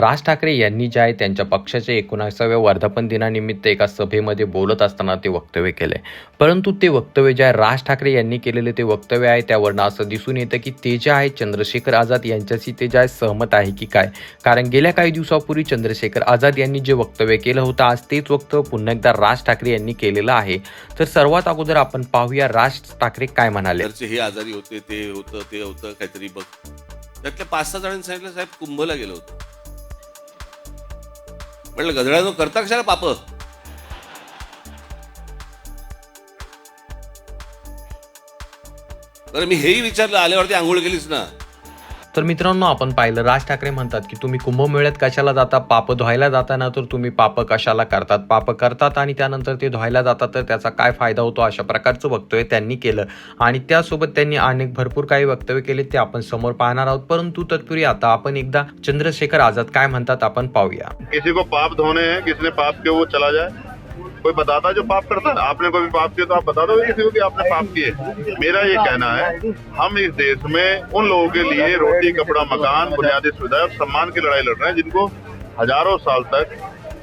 राज ठाकरे यांनी जे आहे त्यांच्या पक्षाच्या एकोणासाव्या वर्धापन दिनानिमित्त एका सभेमध्ये बोलत असताना ते वक्तव्य केले. परंतु ते वक्तव्य जे आहे राज ठाकरे यांनी केलेले ते वक्तव्य आहे त्यावरनं असं दिसून येतं की ते जे आहे चंद्रशेखर आझाद यांच्याशी ते जे आहे सहमत आहे की काय? कारण गेल्या काही दिवसापूर्वी चंद्रशेखर आझाद यांनी जे वक्तव्य केलं होतं आज तेच वक्तव्य पुन्हा एकदा राज ठाकरे यांनी केलेलं आहे. तर सर्वात अगोदर आपण पाहूया राज ठाकरे काय म्हणाले. हे आजारी होते ते होतं ते होतं काहीतरी बघ. त्यातल्या पाच सहा जणांनी सांगितलं साहेब कुंभला गेलं होतं. म्हटलं गधड्यानो करता कशाला पाप तर मी हेही विचारलं आल्यावरती आंघोळ केलीच ना. तर मित्रांनो आपण पाहिलं राज ठाकरे म्हणतात की तुम्ही कुंभमेळ्यात कशाला जाता? पाप धुवायला जाताना तर तुम्ही पाप कशाला करतात? पाप करतात आणि त्यानंतर ते धुवायला जातात तर त्याचा काय फायदा होतो अशा प्रकारचं वक्तव्य त्यांनी केलं. आणि त्यासोबत त्यांनी अनेक भरपूर काही वक्तव्य केले ते आपण समोर पाहणार आहोत. परंतु तत्पूर्वी आता आपण एकदा चंद्रशेखर आझाद काय म्हणतात आपण पाहूया. किसी को पाप धोने किसने पाप के वो चला जाए। कोई बताता जो पाप करता है आपने कोई पाप किया तो आप बता दो किसी को कि आपने पाप किए। मेरा ये कहना है हम इस देश में उन लोगों के लिए रोटी कपड़ा मकान बुनियादी सुविधा और सम्मान की लड़ाई लड़ रहे हैं जिनको हजारों साल तक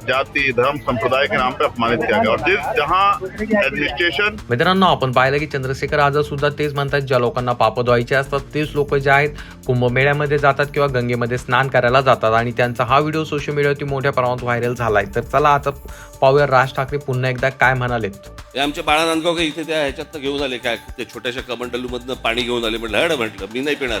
जाति धर्म संप्रदाय के नाम पे अपमानित किया गया। और जिस जहाँ एडमिनिस्ट्रेशन मित्रांनो आपण पाहिलं की चंद्रशेखर आझाद सुद्धा तेच म्हणतात ज्या लोकांना पाप धुवायचे असतात तेच लोक जे आहेत कुंभमेळ्यामध्ये जातात किंवा गंगेमध्ये स्नान करायला जातात. आणि त्यांचा हा व्हिडिओ सोशल मीडियावरती मोठ्या प्रमाणात व्हायरल झालाय. तर चला आता पाहूया राज ठाकरे पुन्हा एकदा काय म्हणालेत. ते आमचे बाळा नांदगावकर इथे त्या ह्याच्यात घेऊन आले काय ते छोट्याशा कमंडलू मधनं पाणी घेऊन आले म्हटलं हड म्हटलं मी नाही पिणार.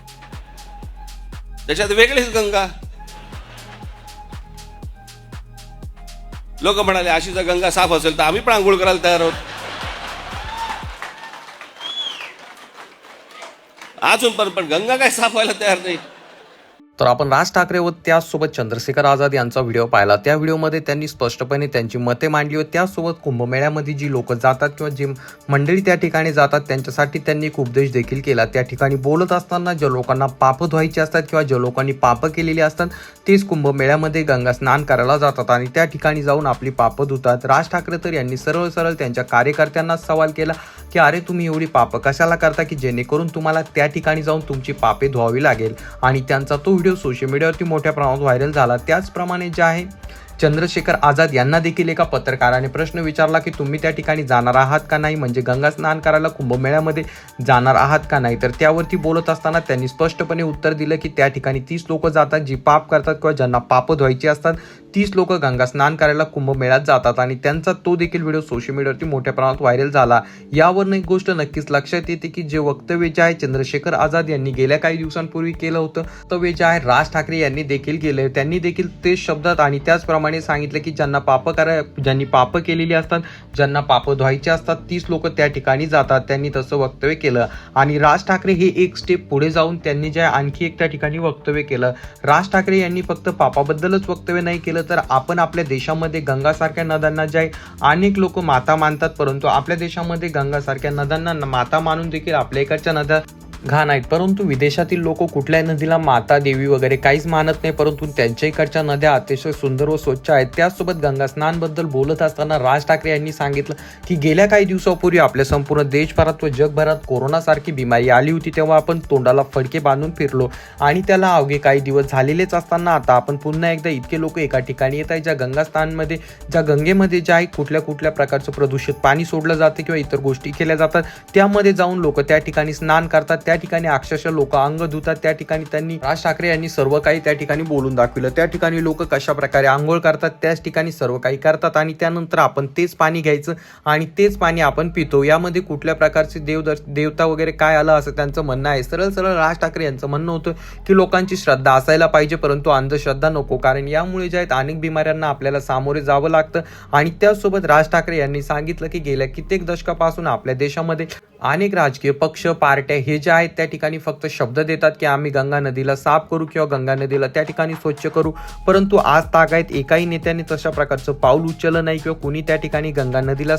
त्याच्यात वेगळीच गंगा. लोक म्हणाले अशी जर गंगा साफ असेल तर आम्ही पण आंघोळ करायला तयार आहोत. अजून पण पण गंगा काय साफ व्हायला तयार नाही. तर आपण राज ठाकरे व त्याचसोबत चंद्रशेखर आझाद यांचा व्हिडिओ पाहिला. त्या व्हिडिओमध्ये त्यांनी स्पष्टपणे त्यांची मते मांडली व त्यासोबत कुंभमेळ्यामध्ये जी लोक जातात किंवा जी मंडळी त्या ठिकाणी जातात त्यांच्यासाठी त्यांनी एक उपदेश देखील केला. त्या ठिकाणी बोलत असताना ज्या लोकांना पाप धुवायची असतात किंवा ज्या लोकांनी पाप केलेली असतात तेच कुंभमेळ्यामध्ये गंगा स्नान करायला जातात आणि त्या ठिकाणी जाऊन आपली पापं धुतात. राज ठाकरे तर यांनी सरळ सरळ त्यांच्या कार्यकर्त्यांना सवाल केला की अरे तुम्ही एवढी पापं कशाला करता की जेणेकरून तुम्हाला त्या ठिकाणी जाऊन तुमची पापे धुवावी लागेल? आणि त्यांचा तो व्हिडिओ सोशल मीडियावरती मोठ्या प्रमाणात व्हायरल झाला. त्याचप्रमाणे जे आहे चंद्रशेखर आझाद यांना देखील एका पत्रकाराने प्रश्न विचारला की तुम्ही त्या ठिकाणी जाणार आहात का नाही? म्हणजे गंगा स्नान करायला कुंभमेळ्यामध्ये जाणार आहात का नाही? तर त्यावरती बोलत असताना त्यांनी स्पष्टपणे उत्तर दिलं की त्या ठिकाणी तीस लोक जातात जी पाप करतात किंवा ज्यांना पाप धुवायची असतात तीस लोक गंगा स्नान करायला कुंभमेळ्यात जातात. आणि त्यांचा तो देखील व्हिडिओ सोशल मीडियावरती मोठ्या प्रमाणात व्हायरल झाला. यावरून एक गोष्ट नक्कीच लक्षात येते की जे वक्तव्य जे आहे चंद्रशेखर आझाद यांनी गेल्या काही दिवसांपूर्वी केलं होतं. तर जे आहे राज ठाकरे यांनी देखील केलं त्यांनी देखील ते शब्दात आणि त्याचप्रमाणे सांगितलं की ज्यांना पाप करा ज्यांनी पाप केलेली असतात ज्यांना पाप धुवायचे असतात तीच लोक त्या ठिकाणी जातात. त्यांनी तसं वक्तव्य केलं. आणि राज ठाकरे हे एक स्टेप पुढे जाऊन त्यांनी जे आणखी एक त्या ठिकाणी वक्तव्य केलं. राज ठाकरे यांनी फक्त पापाबद्दलच वक्तव्य नाही केलं तर आपण आपल्या देशामध्ये गंगासारख्या नद्यांना जे अनेक लोक माता मानतात परंतु आपल्या देशामध्ये गंगासारख्या नद्यांना माता मानून देखील आपल्या इकडच्या नद्या घाण आहेत. परंतु विदेशातील लोक कुठल्याही नदीला माता देवी वगैरे काहीच मानत नाही. परंतु त्यांच्या इकडच्या नद्या अतिशय सुंदर व स्वच्छ आहेत. त्याचसोबत गंगा स्नानबद्दल बोलत असताना राज ठाकरे यांनी सांगितलं की गेल्या काही दिवसापूर्वी आपल्या संपूर्ण देशभरात व जगभरात कोरोनासारखी बिमारी आली होती तेव्हा आपण तोंडाला फडके बांधून फिरलो आणि त्याला अवघे काही दिवस झालेलेच असताना आता आपण पुन्हा एकदा इतके लोक एका ठिकाणी येत आहेत ज्या गंगास्थानमध्ये ज्या गंगेमध्ये ज्या आहे कुठल्या कुठल्या प्रकारचं प्रदूषित पाणी सोडलं जाते किंवा इतर गोष्टी केल्या जातात. त्यामध्ये जाऊन लोक त्या ठिकाणी स्नान करतात. त्या ठिकाणी अक्षरशः लोक अंग धुतात त्या ठिकाणी त्यांनी राज ठाकरे यांनी सर्व काही त्या ठिकाणी बोलून दाखविलं. त्या ठिकाणी लोक कशा प्रकारे आंघोळ करतात त्याच ठिकाणी सर्व काही करतात आणि त्यानंतर आपण तेच पाणी घ्यायचं आणि तेच पाणी आपण पितो. यामध्ये कुठल्या प्रकारचे देवदर्श देवता वगैरे काय आलं असं त्यांचं म्हणणं आहे. सरळ सरळ राज ठाकरे यांचं म्हणणं होतं की लोकांची श्रद्धा असायला पाहिजे परंतु अंधश्रद्धा नको. कारण यामुळे जे आहेत अनेक बिमाऱ्यांना आपल्याला सामोरे जावं लागतं आणि त्यासोबत राज ठाकरे यांनी सांगितलं की गेल्या कित्येक दशकापासून आपल्या देशामध्ये अनेक राजकीय पक्ष पार्ट्या हे जे आहेत त्या ठिकाणी फक्त शब्द देतात की आम्ही गंगा नदीला साफ करू किंवा गंगा नदीला त्या ठिकाणी स्वच्छ करू. परंतु आज तागायत एकाही नेत्याने तशा प्रकारचं पाऊल उचललं नाही किंवा कोणी त्या ठिकाणी गंगा नदीला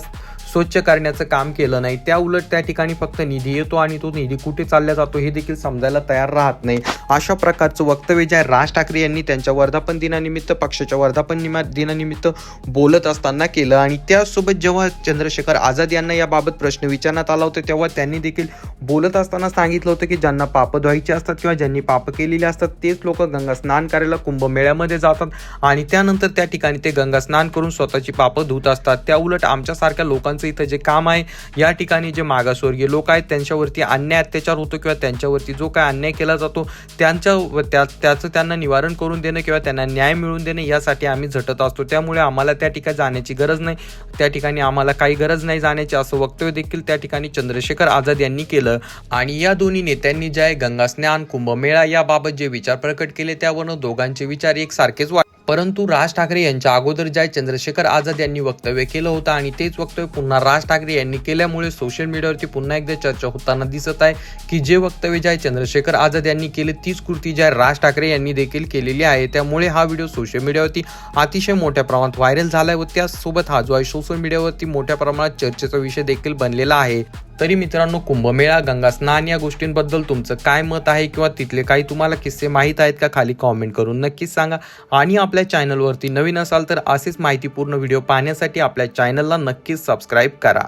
स्वच्छ करण्याचं काम केलं नाही. त्या उलट त्या ठिकाणी फक्त निधी येतो आणि तो निधी कुठे चालला जातो हे देखील समजायला तयार राहत नाही. अशा प्रकारचं वक्तव्य जे आहे राज ठाकरे यांनी त्यांच्या वर्धापन दिनानिमित्त पक्षाच्या वर्धापन निमा दिनानिमित्त बोलत असताना केलं आणि त्यासोबत जेव्हा चंद्रशेखर आझाद यांना याबाबत प्रश्न विचारण्यात आला होता तेव्हा त्यांनी देखील बोलत असताना सांगितलं होतं की ज्यांना पाप धुवायचे असतात किंवा ज्यांनी पाप केलेले असतात तेच लोक गंगा स्नान करायला कुंभमेळ्यामध्ये जातात आणि त्यानंतर त्या ठिकाणी ते गंगा स्नान करून स्वतःची पापं धुत असतात. त्या उलट आमच्यासारख्या लोकांचं इथं जे काम आहे या ठिकाणी जे मागासवर्गीय लोक आहेत त्यांच्यावरती अन्याय अत्याचार होतो किंवा त्यांच्यावरती जो काय अन्याय केला जातो त्यांच्या त्या त्याचं त्यांना निवारण करून देणं किंवा त्यांना न्याय मिळवून देणं यासाठी आम्ही झटत असतो. त्यामुळे आम्हाला त्या ठिकाणी जाण्याची गरज नाही. त्या ठिकाणी आम्हाला काही गरज नाही जाण्याची असं वक्तव्य देखील त्या ठिकाणी चंद्रशेखर आझाद यांनी केलं. आणि या दोन्ही नेत्यांनी जे आहे गंगा स्नान कुंभमेळा याबाबत जे विचार प्रकट केले त्यावरून दोघांचे विचार एकसारखेच वाट परंतु राज ठाकरे यांच्या अगोदर जे चंद्रशेखर आझाद यांनी वक्तव्य केलं होतं आणि तेच वक्तव्य पुन्हा राज ठाकरे यांनी केल्यामुळे सोशल मीडियावरती पुन्हा एकदा चर्चा होताना दिसत आहे की जे वक्तव्य जय चंद्रशेखर आझाद यांनी केले तीच कृती जी राज ठाकरे यांनी देखील केलेली आहे. त्यामुळे हा व्हिडिओ सोशल मीडियावरती अतिशय मोठ्या प्रमाणात व्हायरल झाला आहे व त्यासोबत हा जो आहे सोशल मीडियावरती मोठ्या प्रमाणात चर्चेचा विषय देखील बनलेला आहे. तरी मित्रांनो कुंभमेळा गंगा स्नान या गोष्टींबद्दल तुमचं काय मत आहे किंवा तिथले काही तुम्हाला किस्से माहीत आहेत का खाली कॉमेंट करून नक्कीच सांगा. आणि आपल्या चॅनलवरती नवीन असाल तर असेच माहितीपूर्ण व्हिडिओ पाहण्यासाठी आपल्या चॅनलला नक्कीच सबस्क्राईब करा.